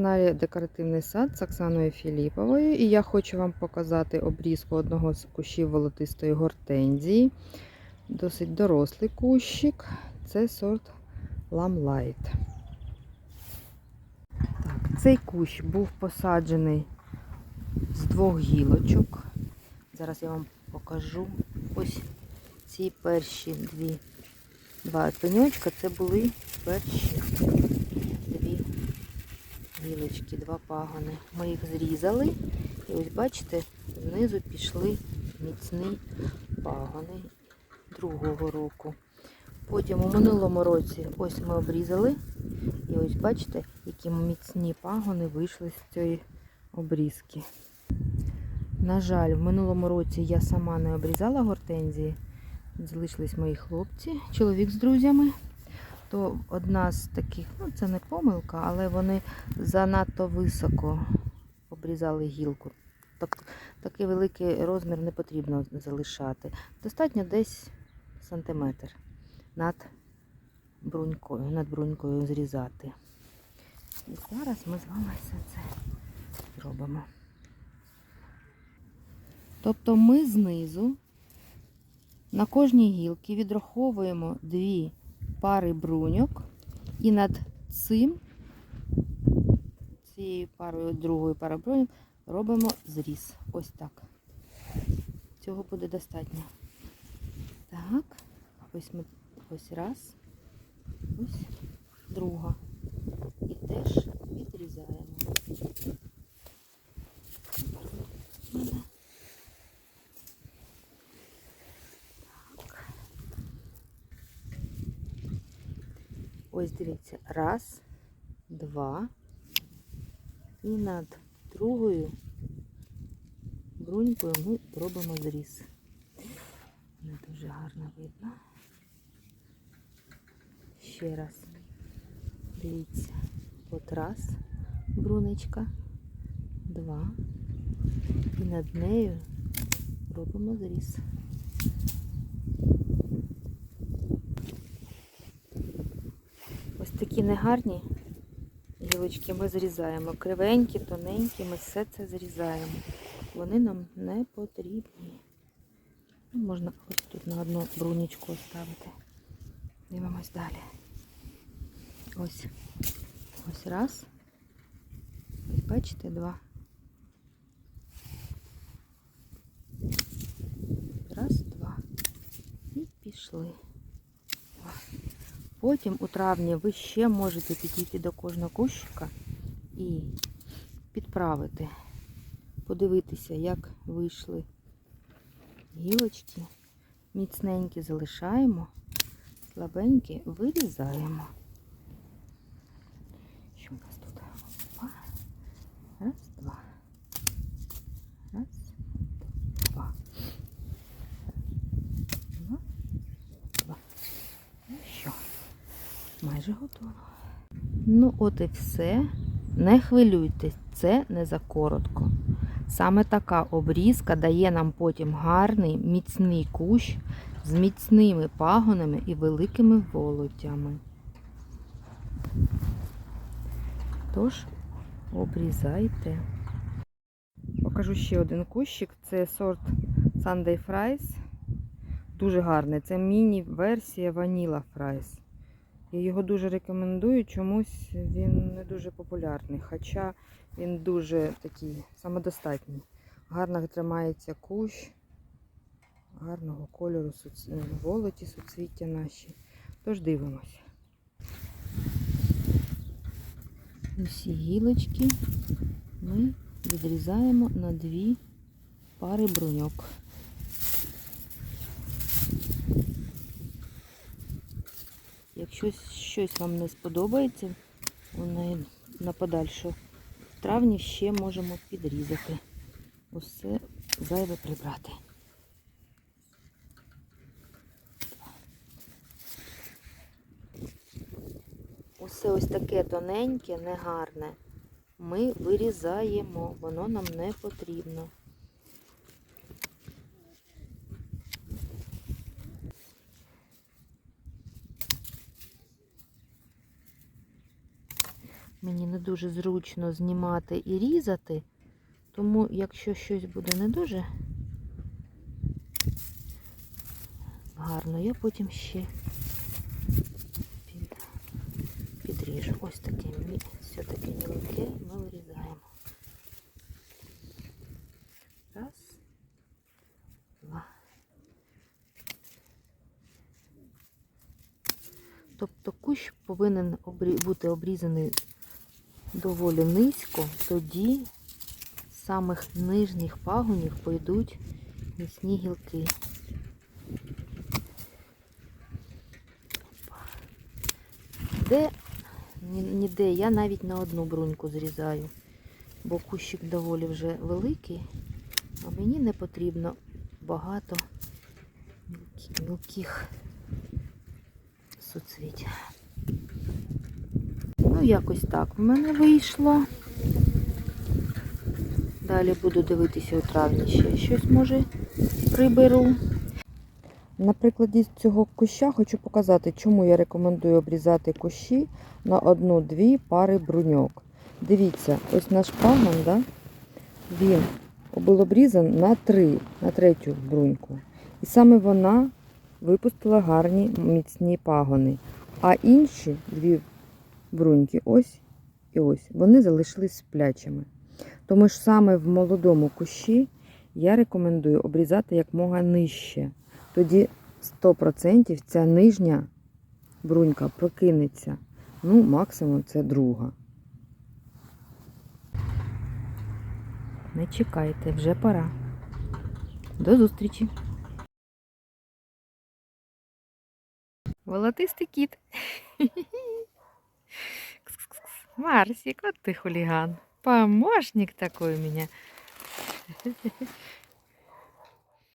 каналі Декоративний сад з Оксаною Філіповою. І я хочу вам показати обрізку одного з кущів волотистої гортензії. Досить дорослий кущик. Це сорт. Так, цей кущ був посаджений з двох гілочок. Зараз я вам покажу. Ось ці перші дві два пеньочка. Це були перші гілочки, два пагони. Ми їх зрізали. І ось бачите, знизу пішли міцні пагони другого року. Потім у минулому році ось ми обрізали. І ось бачите, які міцні пагони вийшли з цієї обрізки. На жаль, в минулому році я сама не обрізала гортензії. Залишились мої хлопці, чоловік з друзями. То одна з таких, ну це не помилка, але вони занадто високо обрізали гілку. Так, такий великий розмір не потрібно залишати. Достатньо десь сантиметр над брунькою, над брунькою зрізати. І зараз ми з вами все це зробимо. Тобто ми знизу на кожній гілці відраховуємо дві пари бруньок і над цим, цією парою, другою парою бруньок робимо зріз. Ось так. Цього буде достатньо. Так, ось ми ось раз, ось друга. І теж відрізаємо. Ось дивіться, раз, два. І над другою брунькою ми робимо зріз. Не дуже гарно видно. Ще раз. Дивіться. От раз брунечка, два. І над нею робимо зріз. Такі негарні гілочки ми зрізаємо. Кривенькі, тоненькі, ми все це зрізаємо. Вони нам не потрібні. Ну, Можна ось тут на одну брунічку оставити. Дивимось далі. Ось. Ось раз. Ось бачите, два. Раз, два. І пішли. Потім у травні ви ще можете підійти до кожного кущика і підправити, подивитися, як вийшли гілочки. Міцненькі залишаємо, слабенькі вирізаємо. Що у нас тут? Опа. Раз, два. Раз, два. Два, два. Ну що? Майже готово. Ну, от і все. Не хвилюйтесь, це не за коротко. Саме така обрізка дає нам потім гарний міцний кущ з міцними пагонами і великими волотями. Тож, обрізайте. Покажу ще один кущик. Це сорт Sunday Fries. Дуже гарний. Це міні-версія Vanilla Fries. Я його дуже рекомендую, чомусь він не дуже популярний, хоча він дуже такий самодостатній. Гарно тримається кущ, гарного кольору суц- волоті, суцвіття наші. Тож дивимося. Усі гілочки ми відрізаємо на дві пари бруньок. Якщо щось вам не сподобається, воно на подальшу в травні ще можемо підрізати. Усе зайве прибрати. Усе ось таке тоненьке, негарне. Ми вирізаємо, воно нам не потрібно. Мені не дуже зручно знімати і різати, тому якщо щось буде не дуже гарно, я потім ще під, підріжу. Ось таке все-таки мілке ми вирізаємо. Раз, два. Тобто кущ повинен бути обрізаний доволі низько, тоді з самих нижніх пагонів пойдуть міцні гілки. Де ніде я навіть на одну бруньку зрізаю, бо кущик доволі вже великий, а мені не потрібно багато мілких суцвіть. Ну, якось так в мене вийшло. Далі буду дивитися у травні ще щось може приберу. На прикладі цього куща хочу показати, чому я рекомендую обрізати кущі на одну-дві пари бруньок. Дивіться, ось наш пагон, да? він був обрізан на три, на третю бруньку. І саме вона випустила гарні міцні пагони. А інші дві бруньки, ось і ось, вони залишились сплячими. Тому ж саме в молодому кущі я рекомендую обрізати якмога нижче. Тоді 100% ця нижня брунька прокинеться. Ну, максимум це друга. Не чекайте, вже пора. До зустрічі! Волотистий кіт. Марсик, вот ты хулиган. Помощник такой у меня.